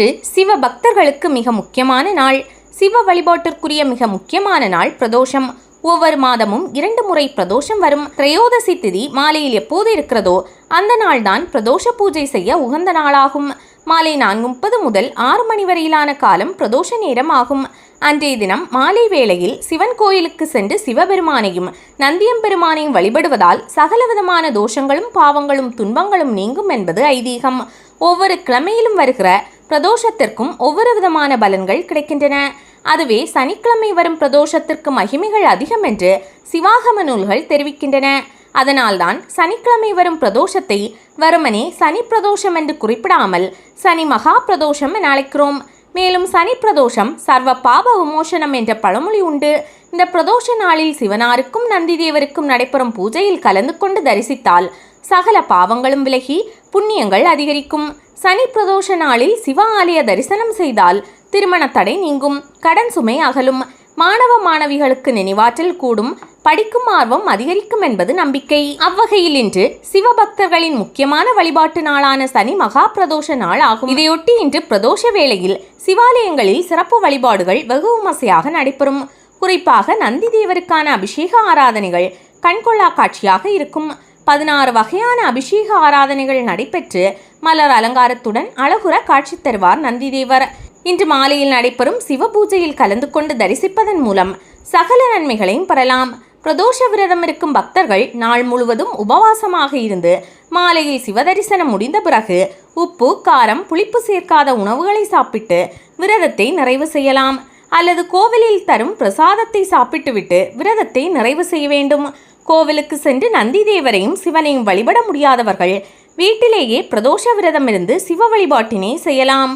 இன்று சிவ பக்தர்களுக்கு மிக முக்கியமான நாள். சிவ வழிபாட்டிற்குரிய மிக முக்கியமான நாள் பிரதோஷம். ஒவ்வொரு மாதமும் இரண்டு முறை பிரதோஷம் வரும். திரையோதசி திதி மாலையில் எப்போது இருக்கிறதோ அந்த நாள்தான் பிரதோஷ பூஜை செய்ய உகந்த நாளாகும். மாலை நான்கு முப்பது முதல் ஆறு மணி வரையிலான காலம் பிரதோஷ நேரம் ஆகும். அன்றைய தினம் மாலை வேளையில் சிவன் கோயிலுக்கு சென்று சிவபெருமானையும் நந்தியம்பெருமானையும் வழிபடுவதால் சகலவிதமான தோஷங்களும் பாவங்களும் துன்பங்களும் நீங்கும் என்பது ஐதீகம். ஒவ்வொரு கிழமையிலும் வருகிற பிரதோஷத்திற்கும் ஒவ்வொரு விதமான பலன்கள் கிடைக்கின்றன. அதுவே சனிக்கிழமை வரும் பிரதோஷத்திற்கு மகிமைகள் அதிகம் என்று சிவாகம நூல்கள் தெரிவிக்கின்றன. அதனால்தான் சனிக்கிழமை வரும் பிரதோஷத்தை வருமனே சனி பிரதோஷம் என்று குறிப்பிடாமல் சனி மகா பிரதோஷம் என அழைக்கிறோம். மேலும் சனி பிரதோஷம் சர்வ பாப விமோசனம் என்ற பழமொழி உண்டு. இந்த பிரதோஷ நாளில் சிவனாருக்கும் நந்தி தேவருக்கும் நடைபெறும் பூஜையில் கலந்து கொண்டு தரிசித்தால் சகல பாவங்களும் விலகி புண்ணியங்கள் அதிகரிக்கும். சனி பிரதோஷ நாளில் சிவ ஆலய தரிசனம் செய்தால் திருமண தடை நீங்கும் கடன் சுமை அகலும். மாணவ மாணவிகளுக்கு நினைவாற்றல் கூடும். படிக்கும் ஆர்வம் அதிகரிக்கும் என்பது நம்பிக்கை. அவ்வகையில் இன்று சிவபக்தர்களின் முக்கியமான வழிபாட்டு நாளான சனி மகா பிரதோஷ நாள் ஆகும். இதையொட்டி இன்று பிரதோஷ வேளையில் சிவாலயங்களில் சிறப்பு வழிபாடுகள் வெகு விமர்சையாக நடைபெறும். குறிப்பாக நந்தி தேவருக்கான அபிஷேக ஆராதனைகள் கண்கொள்ளா காட்சியாக இருக்கும். பதினாறு வகையான அபிஷேக ஆராதனைகள் நடைபெற்று மலர் அலங்காரத்துடன் அழகுற காட்சி தருவார் நந்திதேவர் இன்று மாலையில் நடைபெறும் சிவ பூஜையில் கலந்து கொண்டு தரிசிப்பதன் மூலம் சகல நன்மைகளையும் பெறலாம். பிரதோஷ விரதம் இருக்கும் பக்தர்கள் நாள் முழுவதும் உபவாசமாக இருந்து மாலையில் சிவதரிசனம் முடிந்த பிறகு உப்பு காரம் புளிப்பு சேர்க்காத உணவுகளை சாப்பிட்டு விரதத்தை நிறைவு செய்யலாம். அல்லது கோவிலில் தரும் பிரசாதத்தை சாப்பிட்டுவிட்டு விரதத்தை நிறைவு செய்ய வேண்டும். கோவிலுக்கு சென்று நந்தி தேவரையும் சிவனையும் வழிபட முடியாதவர்கள் வீட்டிலேயே பிரதோஷ விரதம் இருந்து சிவ வழிபாட்டினை செய்யலாம்.